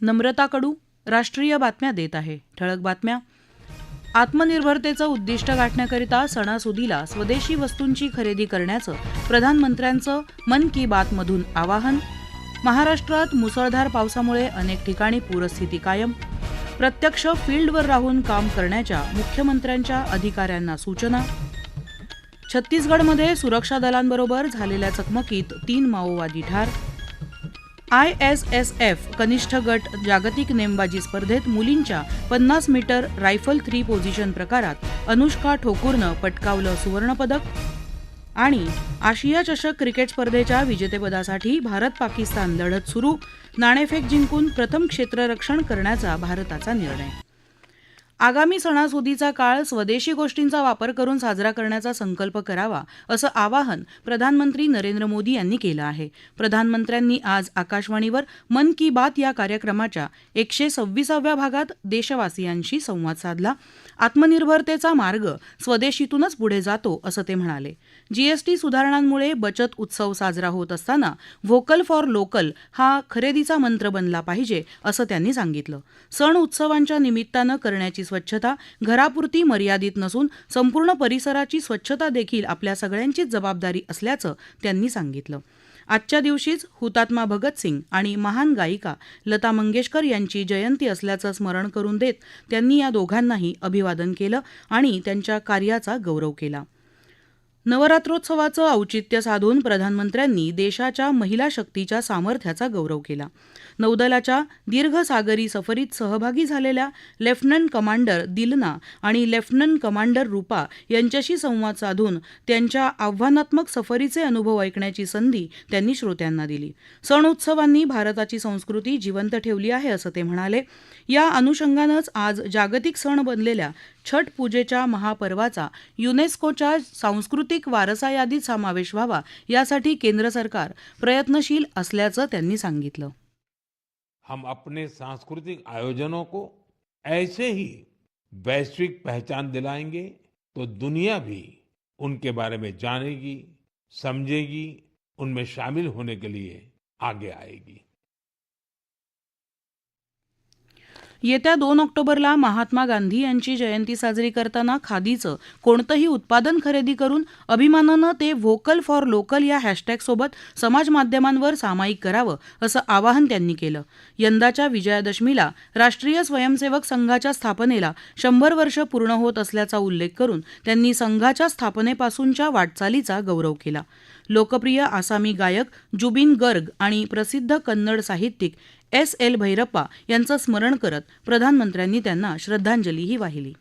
नम्रता कडू राष्ट्रीय बातम्या देत आहे. ठळक बातम्या. आत्मनिर्भरतेचं उद्दिष्ट गाठण्याकरिता सणासुदीला स्वदेशी वस्तूंची खरेदी करण्याचं प्रधानमंत्र्यांचं मन की बातमधून आवाहन. महाराष्ट्रात मुसळधार पावसामुळे अनेक ठिकाणी पूरस्थिती कायम. प्रत्यक्ष फील्डवर राहून काम करण्याच्या मुख्यमंत्र्यांच्या अधिकाऱ्यांना सूचना. छत्तीसगडमध्ये सुरक्षा दलांबरोबर झालेल्या चकमकीत तीन माओवादी ठार. आय एस एस एफ कनिष्ठ गट जागतिक नेमबाजी स्पर्धेत मुलींच्या पन्नास मीटर रायफल थ्री पोझिशन प्रकारात अनुष्का ठोकूरनं पटकावलं सुवर्णपदक आणि आशिया चषक क्रिकेट स्पर्धेच्या विजेतेपदासाठी भारत पाकिस्तान लढत सुरू. नाणेफेक जिंकून प्रथम क्षेत्ररक्षण करण्याचा भारताचा निर्णय. आगामी सणासुदीचा काळ स्वदेशी गोष्टींचा वापर करून साजरा करण्याचा संकल्प करावा असं आवाहन प्रधानमंत्री नरेंद्र मोदी यांनी केलं आहे. प्रधानमंत्र्यांनी आज आकाशवाणीवर मन की बात या कार्यक्रमाच्या एकशे सव्वीसाव्या भागात देशवासियांशी संवाद साधला. आत्मनिर्भरतेचा मार्ग स्वदेशीतूनच पुढे जातो असं ते म्हणाले. जीएसटी सुधारणांमुळे बचत उत्सव साजरा होत असताना व्होकल फॉर लोकल हा खरेदीचा मंत्र बनला पाहिजे असं त्यांनी सांगितलं. सण उत्सवांच्या निमित्तानं करण्याची स्वच्छता घरापुरती मर्यादित नसून संपूर्ण परिसराची स्वच्छता देखील आपल्या सगळ्यांचीच जबाबदारी असल्याचं त्यांनी सांगितलं. आजच्या दिवशीच हुतात्मा भगतसिंग आणि महान गायिका लता मंगेशकर यांची जयंती असल्याचं स्मरण करून देत त्यांनी या दोघांनाही अभिवादन केलं आणि त्यांच्या कार्याचा गौरव केला. नवरात्रोत्सवाचं औचित्य साधून प्रधानमंत्र्यांनी देशाच्या महिला शक्तीच्या सामर्थ्याचा गौरव केला. नौदलाच्या दीर्घ सागरी सफरीत सहभागी झालेल्या लेफ्टनंट कमांडर दिलना आणि लेफ्टनंट कमांडर रुपा यांच्याशी संवाद साधून त्यांच्या आव्हानात्मक सफरीचे अनुभव ऐकण्याची संधी त्यांनी श्रोत्यांना दिली. सण उत्सवांनी भारताची संस्कृती जिवंत ठेवली आहे असं ते म्हणाले. या अनुषंगानंच आज जागतिक सण बनलेल्या छठ पूजेच्या महापर्वाचा युनेस्कोच्या सांस्कृतिक वारसा यादीत समावेश व्हावा यासाठी केंद्र सरकार प्रयत्नशील असल्याचं त्यांनी सांगितलं. हम अपने सांस्कृतिक आयोजनों को ऐसे ही वैश्विक पहचान दिलाएँगे तो दुनिया भी उनके बारे में जानेगी, समझेगी, उनमें शामिल होने के लिए आगे आएगी। येत्या दोन ऑक्टोबरला महात्मा गांधी यांची जयंती साजरी करताना खादीचं कोणतंही उत्पादन खरेदी करून अभिमानानं ते व्होकल फॉर लोकल या हॅशटॅगसोबत समाजमाध्यमांवर सामायिक करावं असं आवाहन त्यांनी केलं. यंदाच्या विजयादशमीला राष्ट्रीय स्वयंसेवक संघाच्या स्थापनेला शंभर वर्ष पूर्ण होत असल्याचा उल्लेख करून त्यांनी संघाच्या स्थापनेपासूनच्या वाटचालीचा गौरव केला. लोकप्रिय आसामी गायक जुबिन गर्ग आणि प्रसिद्ध कन्नड साहित्यिक एस एल भैरप्पा यांचं स्मरण करत प्रधानमंत्र्यांनी त्यांना श्रद्धांजलीही वाहिली.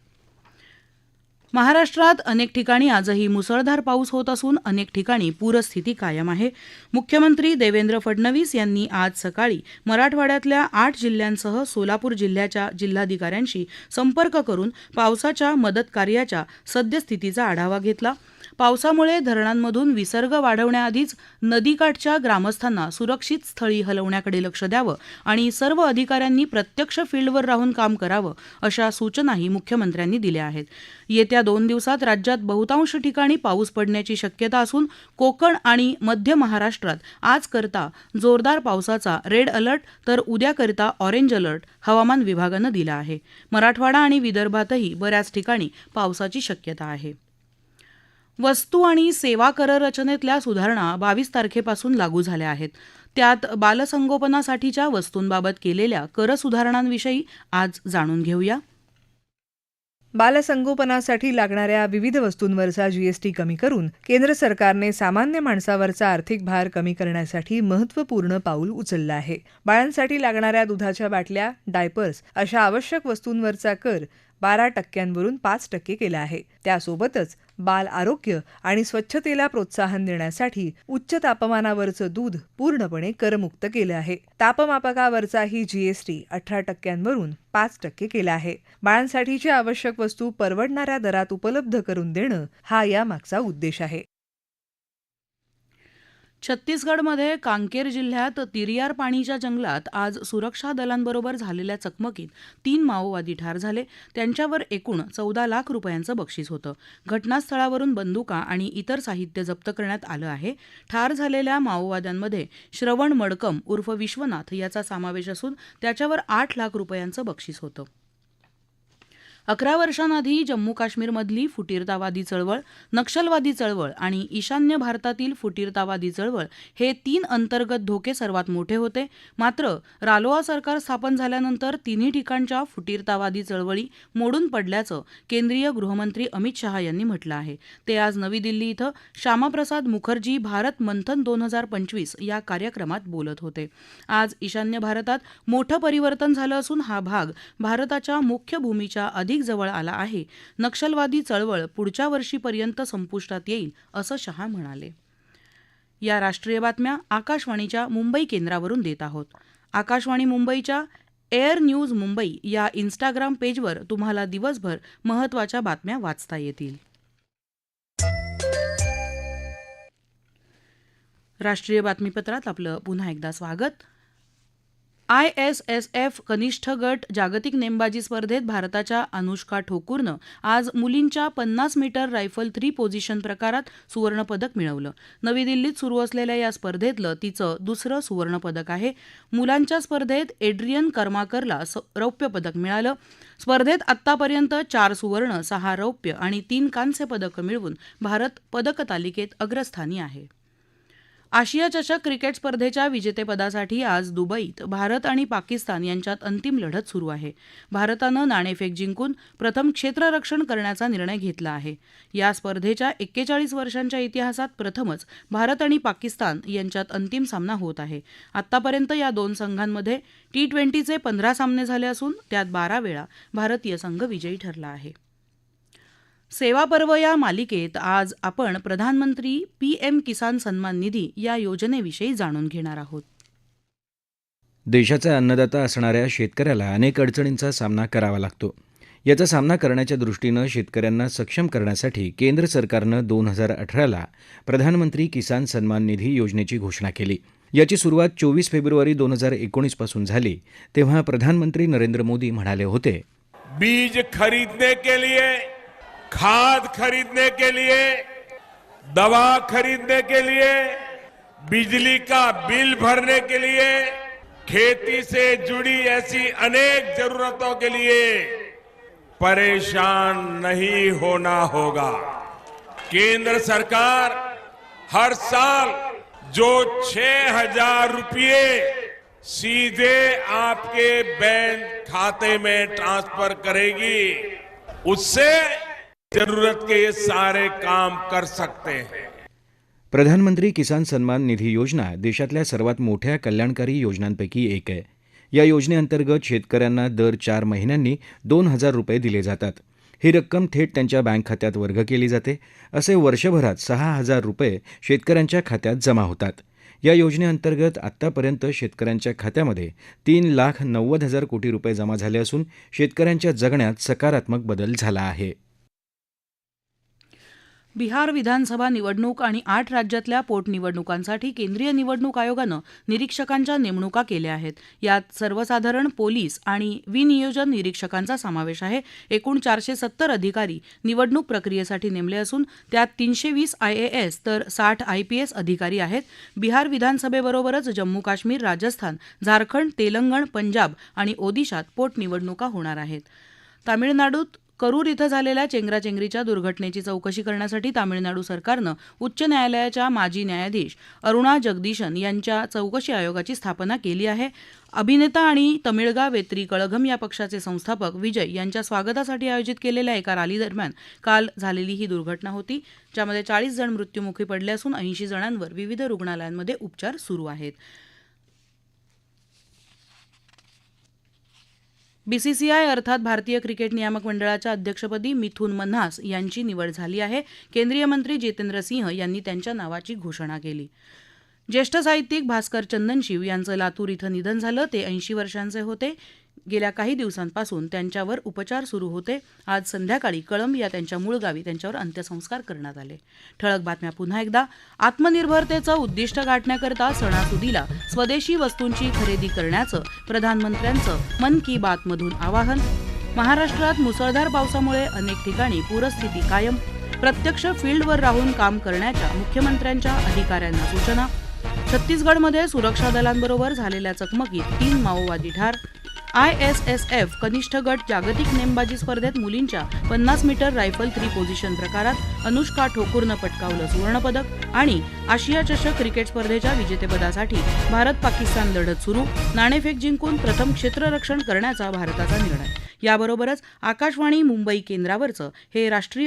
महाराष्ट्रात अनेक ठिकाणी आजही मुसळधार पाऊस होत असून अनेक ठिकाणी पूरस्थिती कायम आहे. मुख्यमंत्री देवेंद्र फडणवीस यांनी आज सकाळी मराठवाड्यातल्या आठ जिल्ह्यांसह सोलापूर जिल्ह्याच्या जिल्हाधिकाऱ्यांशी संपर्क करून पावसाच्या मदत कार्याच्या सद्यस्थितीचा आढावा घेतला. पावसामुळे धरणांमधून विसर्ग वाढवण्याआधीच नदीकाठच्या ग्रामस्थांना सुरक्षित स्थळी हलवण्याकडे लक्ष द्यावं आणि सर्व अधिकाऱ्यांनी प्रत्यक्ष फील्डवर राहून काम करावं अशा सूचनाही मुख्यमंत्र्यांनी दिल्या आहेत. येत्या दोन दिवसात राज्यात बहुतांश ठिकाणी पाऊस पडण्याची शक्यता असून कोकण आणि मध्य महाराष्ट्रात आज करता जोरदार पावसाचा रेड अलर्ट तर उद्याकरिता ऑरेंज अलर्ट हवामान विभागानं दिला आहे. मराठवाडा आणि विदर्भातही बऱ्याच ठिकाणी पावसाची शक्यता आहे. वस्तू आणि सेवा कर रचनेतल्या सुधारणा बावीस तारखेपासून लागू झाल्या आहेत. त्यात बालसंगोपनासाठीच्या वस्तूंबाबत केलेल्या कर सुधारणांविषयी आज जाणून घेऊया. बालसंगोपनासाठी लागणाऱ्या विविध वस्तूंवरचा जीएसटी कमी करून केंद्र सरकारने सामान्य माणसावरचा आर्थिक भार कमी करण्यासाठी महत्त्वपूर्ण पाऊल उचललं आहे. बाळांसाठी लागणाऱ्या दुधाच्या बाटल्या डायपर्स अशा आवश्यक वस्तूंवरचा कर बारा टक्क्यांवरून पाच टक्के केला आहे. त्यासोबतच बाल आरोग्य आणि स्वच्छतेला प्रोत्साहन देण्यासाठी उच्च तापमानावरचं दूध पूर्णपणे करमुक्त केलं आहे. तापमापकावरचाही जीएसटी अठरा टक्क्यांवरून पाच टक्के केला आहे. बाळांसाठीची आवश्यक वस्तू परवडणाऱ्या दरात उपलब्ध करून देणं हा यामागचा उद्देश आहे. छत्तीसगडमध्ये कांकेर जिल्ह्यात तिरियार पाणीच्या जंगलात आज सुरक्षा दलांबरोबर झालेल्या चकमकीत तीन माओवादी ठार झाले. त्यांच्यावर एकूण चौदा लाख रुपयांचं बक्षीस होतं. घटनास्थळावरून बंदुका आणि इतर साहित्य जप्त करण्यात आलं आहे. ठार झालेल्या माओवाद्यांमध्ये श्रवण मडकम उर्फ विश्वनाथ याचा समावेश असून त्याच्यावर आठ लाख रुपयांचं बक्षीस होतं. अकरा वर्षांआधी जम्मू काश्मीरमधली फुटीरतावादी चळवळ नक्षलवादी चळवळ आणि ईशान्य भारतातील फुटीरतावादी चळवळ हे तीन अंतर्गत धोके सर्वात मोठे होते. मात्र रालोआ सरकार स्थापन झाल्यानंतर तिन्ही ठिकाणच्या फुटीरतावादी चळवळी मोडून पडल्याचं केंद्रीय गृहमंत्री अमित शहा यांनी म्हटलं आहे. ते आज नवी दिल्ली इथं श्यामाप्रसाद मुखर्जी भारत मंथन दोन हजार पंचवीस या कार्यक्रमात बोलत होते. आज ईशान्य भारतात मोठं परिवर्तन झालं असून हा भाग भारताच्या मुख्य भूमीच्या अधिक जवळ आला आहे. नक्षलवादी चळवळ पुढच्या वर्षीपर्यंत संपुष्टात येईल असं शहा म्हणाले. या राष्ट्रीय बातम्या आकाशवाणीच्या मुंबई केंद्रावरून देत आहोत. आकाशवाणी मुंबईच्या एअर न्यूज मुंबई या इन्स्टाग्राम पेजवर तुम्हाला दिवसभर महत्त्वाच्या बातम्या वाचता येतील. राष्ट्रीय बातमीपत्रात आपलं पुन्हा एकदा स्वागत. आय एस एस एफ कनिष्ठ गट जागतिक नेमबाजी स्पर्धेत भारताच्या अनुष्का ठोकूरनं आज मुलींच्या पन्नास मीटर रायफल थ्री पोझिशन प्रकारात सुवर्णपदक मिळवलं. नवी दिल्लीत सुरू असलेल्या या स्पर्धेतलं तिचं दुसरं सुवर्णपदक आहे. मुलांच्या स्पर्धेत एड्रियन कर्माकरला स- रौप्य पदक मिळालं. स्पर्धेत आत्तापर्यंत चार सुवर्ण सहा रौप्य आणि तीन कांस्य पदकं मिळवून भारत पदक तालिकेत अग्रस्थानी आहे. आशिया चषक क्रिकेट स्पर्धेच्या विजेतेपदासाठी आज दुबईत भारत आणि पाकिस्तान यांच्यात अंतिम लढत सुरू आहे. भारतानं नाणेफेक जिंकून प्रथम क्षेत्ररक्षण करण्याचा निर्णय घेतला आहे. या स्पर्धेच्या एक्केचाळीस वर्षांच्या इतिहासात प्रथमच भारत आणि पाकिस्तान यांच्यात अंतिम सामना होत आहे. आतापर्यंत या दोन संघांमध्ये टी ट्वेंटीचे पंधरा सामने झाले असून त्यात बारा वेळा भारतीय संघ विजयी ठरला आहे. सेवा पर्व या मालिकेत आज आपण प्रधानमंत्री पी एम किसान सन्मान निधी या योजनेविषयी जाणून घेणार आहोत. देशाचा अन्नदाता असणाऱ्या शेतकऱ्याला अनेक अडचणींचा सामना करावा लागतो. याचा सामना करण्याच्या दृष्टीनं शेतकऱ्यांना सक्षम करण्यासाठी केंद्र सरकारनं दोन हजार अठराला प्रधानमंत्री किसान सन्मान निधी योजनेची घोषणा केली. याची सुरुवात चोवीस फेब्रुवारी दोन हजार एकोणीसपासून झाली तेव्हा प्रधानमंत्री नरेंद्र मोदी म्हणाले होते बीज खरीदने के लिए खाद खरीदने के लिए, दवा खरीदने के लिए, बिजली का बिल भरने के लिए, खेती से जुड़ी ऐसी अनेक जरूरतों के लिए परेशान नहीं होना होगा। केंद्र सरकार हर साल जो छह हज़ार रुपये सीधे आपके बैंक खाते में ट्रांसफ़र करेगी, उससे जरूरत के ये सारे काम कर सकते हैं। प्रधानमंत्री किसान सन्मान निधी योजना देशातल्या सर्वात मोठ्या कल्याणकारी योजनांपैकी एक आहे. या योजनेअंतर्गत शेतकऱ्यांना दर चार महिन्यांनी दोन हजार रुपये दिले जातात. ही रक्कम थेट त्यांच्या बँक खात्यात वर्ग केली जाते. असे वर्षभरात सहा हजार रुपये शेतकऱ्यांच्या खात्यात जमा होतात. या योजनेअंतर्गत आत्तापर्यंत शेतकऱ्यांच्या खात्यामध्ये तीन लाख नव्वद हजार कोटी रुपये जमा झाले असून शेतकऱ्यांच्या जगण्यात सकारात्मक बदल झाला आहे. बिहार विधानसभा निवडणूक आणि आठ राज्यातल्या पोटनिवडणुकांसाठी केंद्रीय निवडणूक आयोगानं निरीक्षकांच्या नेमणुका केल्या आहेत. यात सर्वसाधारण पोलीस आणि विनियोजन निरीक्षकांचा समावेश आहे. एकूण चारशे सत्तर अधिकारी निवडणूक प्रक्रियेसाठी नेमले असून त्यात तीनशे वीस आयएएस तर साठ आयपीएस अधिकारी आहेत. बिहार विधानसभेबरोबरच जम्मू काश्मीर राजस्थान झारखंड तेलंगण पंजाब आणि ओदिशात पोटनिवडणुका होणार आहेत. तामिळनाडूत करूर इथं झालेल्या चेंगराचेंगरीच्या दुर्घटनेची चौकशी करण्यासाठी तामिळनाडू सरकारनं उच्च न्यायालयाच्या माजी न्यायाधीश अरुणा जगदीशन यांच्या चौकशी आयोगाची स्थापना केली आहे. अभिनेता आणि तमिळगा वेत्री कळघम या पक्षाचे संस्थापक विजय यांच्या स्वागतासाठी आयोजित केलेल्या एका रॅलीदरम्यान काल झालेली ही दुर्घटना होती ज्यामध्ये चाळीस जण मृत्युमुखी पडले असून ऐंशी जणांवर विविध रुग्णालयांमध्ये उपचार सुरू आहेत. बीसीसीआय अर्थात भारतीय क्रिकेट नियामक मंडळाच्या अध्यक्षपदी मिथून मन्हास यांची निवड झाली आहे. केंद्रीय मंत्री जितेंद्र सिंह यांनी त्यांच्या नावाची घोषणा केली. ज्येष्ठ साहित्यिक भास्कर चंदनशिव यांचं लातूर इथं निधन झालं. ते ऐंशी वर्षांचे होते. गेल्या काही दिवसांपासून त्यांच्यावर उपचार सुरू होते. आज संध्याकाळी कळंब या त्यांच्या मूळ गावी त्यांच्यावर अंत्यसंस्कार करण्यात आले. ठळक बातम्या पुन्हा एकदा. आत्मनिर्भरतेचं उद्दिष्ट गाठण्याकरता सणासुदीला स्वदेशी वस्तूंची खरेदी करण्याचं प्रधानमंत्र्यांचं मन की बातमधून आवाहन. महाराष्ट्रात मुसळधार पावसामुळे अनेक ठिकाणी पूरस्थिती कायम. प्रत्यक्ष फील्डवर राहून काम करण्याच्या मुख्यमंत्र्यांच्या अधिकाऱ्यांना सूचना. छत्तीसगडमध्ये सुरक्षा दलांबरोबर झालेल्या चकमकीत तीन माओवादी ठार. आय एस एस एफ कनिष्ठ गट जागतिक नेमबाजी स्पर्धेत मुलींच्या पन्नास मीटर रायफल थ्री पोझिशन प्रकारात अनुष्का ठोकूरनं पटकावलं सुवर्णपदक आणि आशिया चषक क्रिकेट स्पर्धेच्या विजेतेपदासाठी भारत पाकिस्तान लढत सुरू. नाणेफेक जिंकून प्रथम क्षेत्ररक्षण करण्याचा भारताचा निर्णय. याबरोबरच आकाशवाणी मुंबई केंद्रावरचं हे राष्ट्रीय